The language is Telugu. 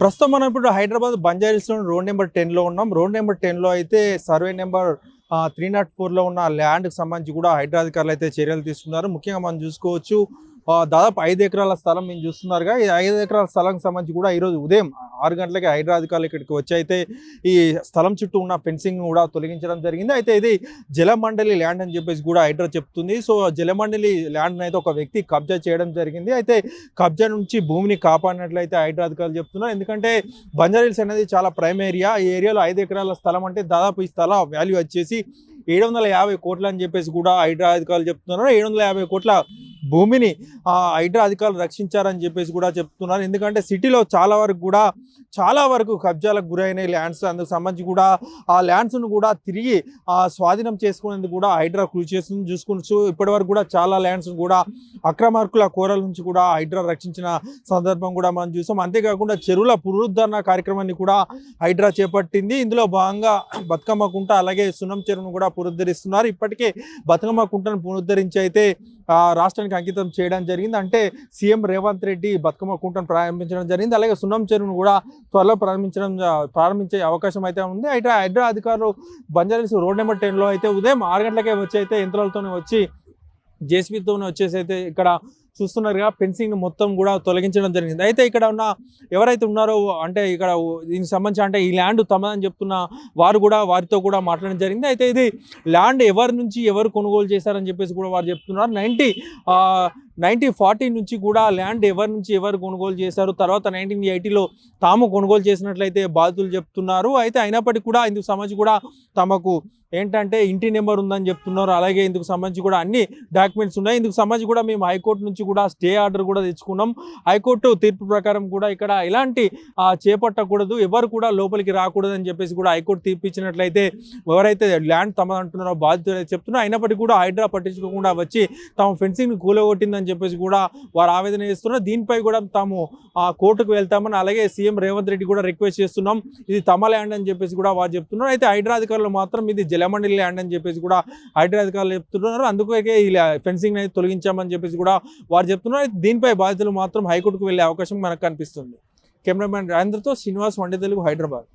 ప్రస్తుతం మనం ఇప్పుడు హైదరాబాద్ బంజారీస్లో రోడ్ నెంబర్ టెన్లో ఉన్నాం. రోడ్ నెంబర్ టెన్లో అయితే సర్వే నెంబర్ త్రీ నాట్ ఫోర్లో ఉన్న ల్యాండ్కి సంబంధించి కూడా హైడ్రా అధికారులు అయితే చర్యలు తీసుకున్నారు. ముఖ్యంగా మనం చూసుకోవచ్చు దాదాపు ఐదు ఎకరాల స్థలం మేము చూస్తున్నారుగా. ఈ ఐదు ఎకరాల స్థలం సంబంధించి కూడా ఈరోజు ఉదయం ఆరు గంటలకి హైడ్రా అధికారులు ఇక్కడికి వచ్చి అయితే ఈ స్థలం చుట్టూ ఉన్న ఫెన్సింగ్ కూడా తొలగించడం జరిగింది. అయితే ఇది జలమండలి ల్యాండ్ అని చెప్పేసి కూడా హైడ్రా చెప్తుంది. సో జలమండలి ల్యాండ్ అయితే ఒక వ్యక్తి కబ్జా చేయడం జరిగింది. అయితే కబ్జా నుంచి భూమిని కాపాడినట్లయితే హైడ్రా అధికారులు చెప్తున్నారు. ఎందుకంటే బంజారీల్స్ అనేది చాలా ప్రైమ్ ఏరియా. ఈ ఏరియాలో ఐదు ఎకరాల స్థలం అంటే దాదాపు ఈ స్థల వాల్యూ వచ్చేసి ఏడు వందల యాభై కోట్లు అని చెప్పేసి కూడా హైడ్రా అధికారులు చెప్తున్నారు. ఏడు వందల యాభై కోట్ల భూమిని హైడ్రా అధికారులు రక్షించారని చెప్పేసి కూడా చెప్తున్నారు. ఎందుకంటే సిటీలో చాలా వరకు కూడా చాలా వరకు కబ్జాలకు గురైన ల్యాండ్స్. అందుకు సంబంధించి కూడా ఆ ల్యాండ్స్ను కూడా తిరిగి ఆ, స్వాధీనం చేసుకునేందుకు కూడా హైడ్రా కృషి చేస్తుంది. చూసుకోవచ్చు ఇప్పటి వరకు కూడా చాలా ల్యాండ్స్ కూడా అక్రమార్కుల కోరల నుంచి కూడా హైడ్రా రక్షించిన సందర్భం కూడా మనం చూసాం. అంతేకాకుండా చెరువుల పునరుద్ధరణ కార్యక్రమాన్ని కూడా హైడ్రా చేపట్టింది. ఇందులో భాగంగా బతుకమ్మ కుంట అలాగే సున్నం చెరువును కూడా పునరుద్ధరిస్తున్నారు. ఇప్పటికే బతుకమ్మ కుంటను పునరుద్ధరించి అయితే రాష్ట్రానికి రాష్ట్రానికి అంకితం చేయడం జరిగింది. అంటే సీఎం రేవంత్ రెడ్డి బతుకమ్మ కుంటను ప్రారంభించడం జరిగింది. అలాగే సున్నం చెరువును కూడా త్వరలో ప్రారంభించడం ప్రారంభించే అవకాశం అయితే ఉంది. అయితే హైడ్రా అధికారులు బంజారీస్ రోడ్ నెంబర్ టెన్లో అయితే ఉదయం ఆరు గంటలకే వచ్చి అయితే యంత్రాలతోనే వచ్చి జేసీబీతోనే వచ్చేసి అయితే ఇక్కడ చూస్తున్నారుగా ఫెన్సింగ్ మొత్తం కూడా తొలగించడం జరిగింది. అయితే ఇక్కడ ఉన్న ఎవరైతే ఉన్నారో అంటే ఇక్కడ దీనికి సంబంధించి అంటే ఈ ల్యాండ్ తమదని చెప్తున్న వారు కూడా వారితో కూడా మాట్లాడడం జరిగింది. అయితే ఇది ల్యాండ్ ఎవరి నుంచి ఎవరు కొనుగోలు చేశారని చెప్పేసి కూడా వారు చెప్తున్నారు. నైంటీ నైన్టీన్ ఫార్టీ నుంచి కూడా ల్యాండ్ ఎవరి నుంచి ఎవరు కొనుగోలు చేశారు తర్వాత నైన్టీన్ ఎయిటీలో తాము కొనుగోలు చేసినట్లయితే బాధితులు చెప్తున్నారు. అయితే అయినప్పటికీ కూడా ఇందుకు సంబంధించి కూడా తమకు ఏంటంటే ఇంటి నెంబర్ ఉందని చెప్తున్నారు. అలాగే ఇందుకు సంబంధించి కూడా అన్ని డాక్యుమెంట్స్ ఉన్నాయి. ఇందుకు సంబంధించి కూడా మేము హైకోర్టు నుంచి కూడా స్టే ఆర్డర్ కూడా తెచ్చుకున్నాం. హైకోర్టు తీర్పు ప్రకారం కూడా ఇక్కడ ఎలాంటి చేపట్టకూడదు ఎవరు కూడా లోపలికి రాకూడదు అని చెప్పేసి కూడా హైకోర్టు తీర్పు ఇచ్చినట్లయితే ఎవరైతే ల్యాండ్ తమ అంటున్నారో బాధితులు అయితే చెప్తున్నారు. అయినప్పటికీ కూడా హైడ్రా పట్టించుకోకుండా వచ్చి తమ ఫెన్సింగ్ని కూలగొట్టిందని చెప్పేసి కూడా వారు ఆవేదన చేస్తున్నారు. దీనిపై కూడా తాము ఆ కోర్టుకు వెళ్తామని అలాగే సీఎం రేవంత్ రెడ్డి కూడా రిక్వెస్ట్ చేస్తున్నాం. ఇది తమ ల్యాండ్ అని చెప్పేసి కూడా వారు చెప్తున్నారు. అయితే హైడ్రా అధికారులు మాత్రం ఇది జలమండలి ల్యాండ్ అని చెప్పేసి కూడా హైడ్రా అధికారులు చెప్తున్నారు. అందుకే ఈ ఫెన్సింగ్ అయితే తొలగించామని చెప్పేసి కూడా వారు చెప్తున్నారు. దీనిపై బాధితులు మాత్రం హైకోర్టుకు వెళ్ళే అవకాశం మనకు కనిపిస్తుంది. కెమెరామ్యాన్ రాజేంద్రతో శ్రీనివాస్ వండే తెలుగు హైదరాబాద్.